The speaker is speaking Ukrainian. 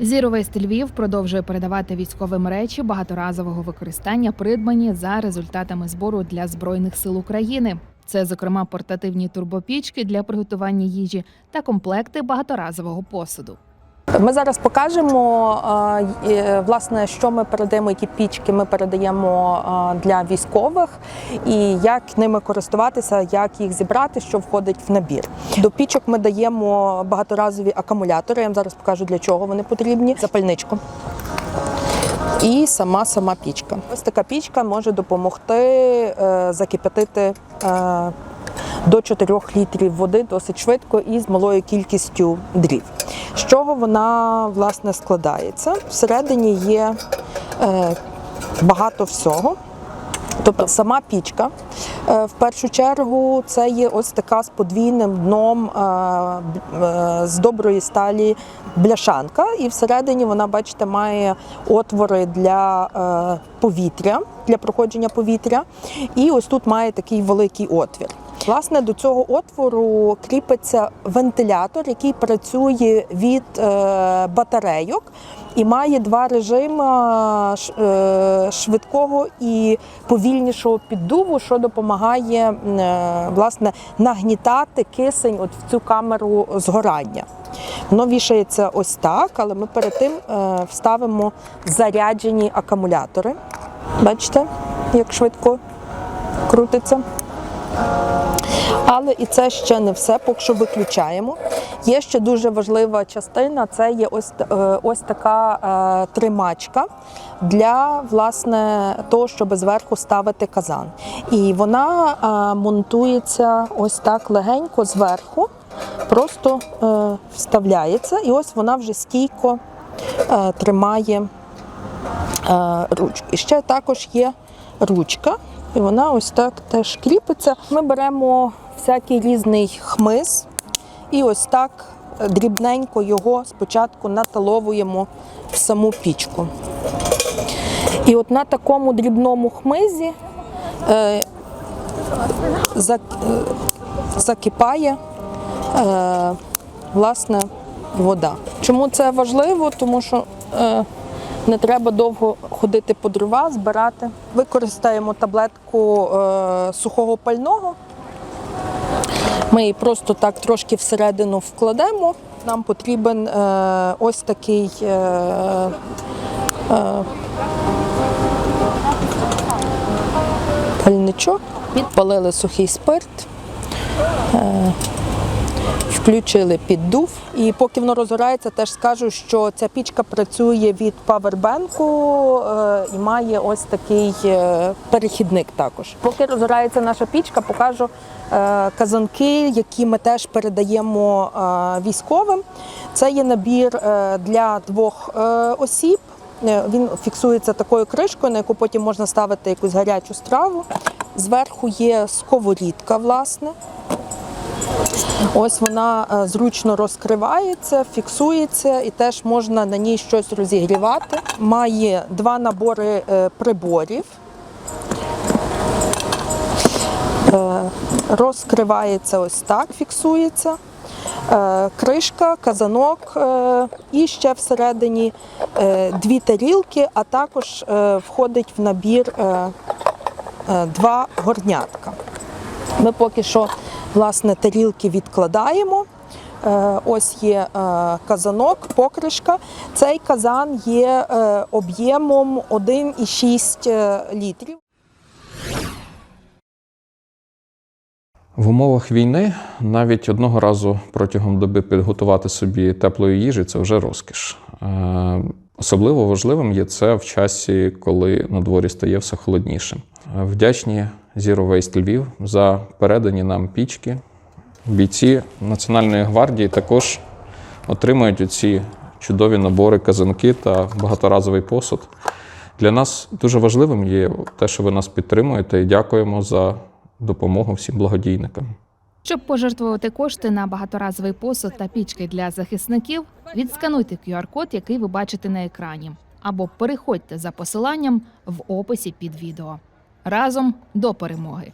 Zero Львів продовжує передавати військовим речі багаторазового використання, придбані за результатами збору для збройних сил України. Це, зокрема, портативні турбопічки для приготування їжі та комплекти багаторазового посуду. Ми зараз покажемо е, е, власне, що ми передаємо, які пічки ми передаємо е, для військових і як ними користуватися, як їх зібрати, що входить в набір. До пічок ми даємо багаторазові акумулятори. Я вам зараз покажу для чого вони потрібні. Запальничку. І сама сама пічка. Ось така пічка може допомогти закипятити до 4 літрів води досить швидко і з малою кількістю дрів. З чого вона власне складається? Всередині є е, багато всього. Тобто сама пічка е, в першу чергу це є ось така з подвійним дном е, з доброї сталі бляшанка, і всередині вона, бачите, має отвори для повітря, для проходження повітря. І ось тут має такий великий отвір. Власне, до цього отвору кріпиться вентилятор, який працює від е, батарейок і має два режими е, швидкого і повільнішого піддуву, що допомагає е, власне нагнітати кисень от в цю камеру згорання. Воно вішається ось так, але ми перед тим е, вставимо заряджені акумулятори. Бачите, як швидко крутиться. Але і це ще не все, поки що виключаємо. Є ще дуже важлива частина це є ось, е, ось така е, тримачка для власне того, щоб зверху ставити казан. І вона е, монтується ось так легенько зверху, просто вставляється, і ось вона вже стійко тримає ручку. І ще також є ручка, і вона ось так теж кріпиться. Ми беремо всякий різний хмиз і ось так дрібненько його спочатку наталовуємо в саму пічку. І от на такому дрібному хмизі е, е, закипає е, власне вода. Чому це важливо? Тому що е, не треба довго ходити по дрова, збирати. Використаємо таблетку е, сухого пального. Ми її просто так трошки всередину вкладемо. Нам потрібен е, ось такий е, е, пальничок. Підпалили сухий спирт. Е, Включили піддув, і поки воно розгорається, теж скажу, що ця пічка працює від павербенку е, і має ось такий е, перехідник також. Поки розгорається наша пічка, покажу е, казанки, які ми теж передаємо військовим. Це є набір для двох осіб. Він фіксується такою кришкою, на яку потім можна ставити якусь гарячу страву. Зверху є сковорідка, власне. Ось вона е, зручно розкривається, фіксується і теж можна на ній щось розігрівати. Має два набори е, приборів. Е, Розкривається ось так, фіксується. Кришка, казанок і ще всередині дві тарілки, а також входить в набір два горнятка. Ми поки що власне тарілки відкладаємо. Е, Ось є е, казанок, покришка. Цей казан є е, об'ємом 1,6 е, літрів. В умовах війни навіть одного разу протягом доби підготувати собі теплої їжі це вже розкіш. Особливо важливим є це в часі, коли на дворі стає все холодніше. Вдячні Zero Waste Львів за передані нам пічки. Бійці Національної гвардії також отримують оці чудові набори казанки та багаторазовий посуд. Для нас дуже важливим є те, що ви нас підтримуєте, і дякуємо за допомогу всім благодійникам. Щоб пожертвувати кошти на багаторазовий посуд та пічки для захисників, відскануйте QR-код, який ви бачите на екрані, або переходьте за посиланням в описі під відео. Разом до перемоги!